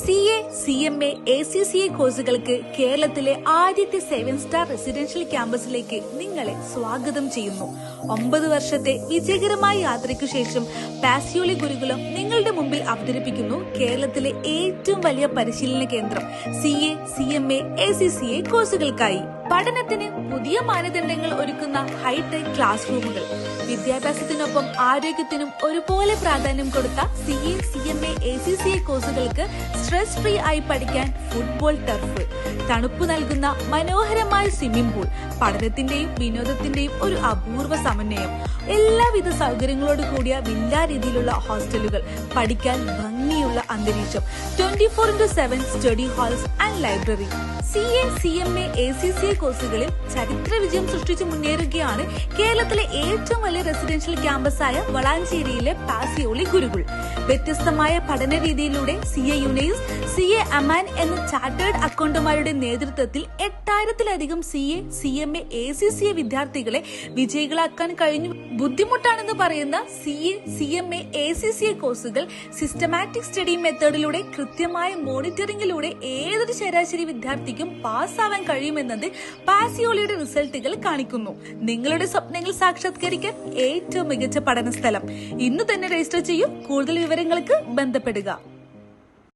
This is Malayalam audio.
C A C M A A C C A കോഴ്സുകൾക്ക് കേരളത്തിലെ ആദ്യത്തെ സെവൻ സ്റ്റാർ റെസിഡൻഷ്യൽ ക്യാമ്പസിലേക്ക് നിങ്ങളെ സ്വാഗതം ചെയ്യുന്നു. ഒമ്പത് വർഷത്തെ വിജയകരമായ യാത്രയ്ക്കു ശേഷം പാസിയോളി ഗുരുകുലം നിങ്ങളുടെ മുമ്പിൽ അവതരിപ്പിക്കുന്നു കേരളത്തിലെ ഏറ്റവും വലിയ പരിശീലന കേന്ദ്രം C A C M A A C C A കോഴ്സുകൾക്കായി. പഠനത്തിന് പുതിയ മാനദണ്ഡങ്ങൾ ഒരുക്കുന്ന ഹൈടെക് ക്ലാസ് റൂമുകൾ വിദ്യാഭ്യാസത്തിനൊപ്പം ആരോഗ്യത്തിനും ഒരുപോലെ പ്രാധാന്യം കൊടുത്ത C A C M A A C C A കോഴ്സുകൾക്ക് സ്ട്രെസ് ഫ്രീ ആയി പഠിക്കാൻ ഫുട്ബോൾ ടർഫ് തണുപ്പ് നൽകുന്ന മനോഹരമായ സ്വിമ്മിംഗ് പൂൾ പഠനത്തിന്റെയും വിനോദത്തിന്റെയും ഒരു അപൂർവ സമന്വയം. എല്ലാവിധ സൗകര്യങ്ങളോട് കൂടിയ വില്ലാ രീതിയിലുള്ള ഹോസ്റ്റലുകൾ പഠിക്കാൻ ഭംഗിയുള്ള അന്തരീക്ഷം. Twenty four into seven study halls and library C A C M A C C കോഴ്സുകളിൽ ചരിത്ര വിജയം സൃഷ്ടിച്ചു മുന്നേറുകയാണ് കേരളത്തിലെ ഏറ്റവും വലിയ റെസിഡൻഷ്യൽ ക്യാമ്പസായ വളാഞ്ചേരിയിലെ പാസിയോളി ഗുരുകുൾ വ്യത്യസ്തമായ പഠന രീതിയിലൂടെ C A Yunais C A Aman എന്ന ചാർട്ടേഡ് അക്കൗണ്ടുമാരുടെ നേതൃത്വത്തിൽ എട്ടായിരത്തിലധികം C A C M A A C C A വിദ്യാർത്ഥികളെ വിജയികളാക്കാൻ കഴിഞ്ഞു. ബുദ്ധിമുട്ടാണെന്ന് പറയുന്ന C A C M A A C C A കോഴ്സുകൾ സിസ്റ്റമാറ്റിക് സ്റ്റഡി മെത്തേഡിലൂടെ കൃത്യമായ മോണിറ്ററിംഗിലൂടെ ഏതൊരു ശരാശരി വിദ്യാർത്ഥിക്കും പാസ്സാവാൻ കഴിയുമെന്നത് പാസിയോളിയുടെ റിസൾട്ടുകൾ കാണിക്കുന്നു. നിങ്ങളുടെ സ്വപ്നങ്ങൾ സാക്ഷാത്കരിക്കാൻ ഏറ്റവും മികച്ച പഠന സ്ഥലം ഇന്ന് തന്നെ രജിസ്റ്റർ ചെയ്യൂ. കൂടുതൽ വിവരങ്ങൾക്ക് ബന്ധപ്പെടുക.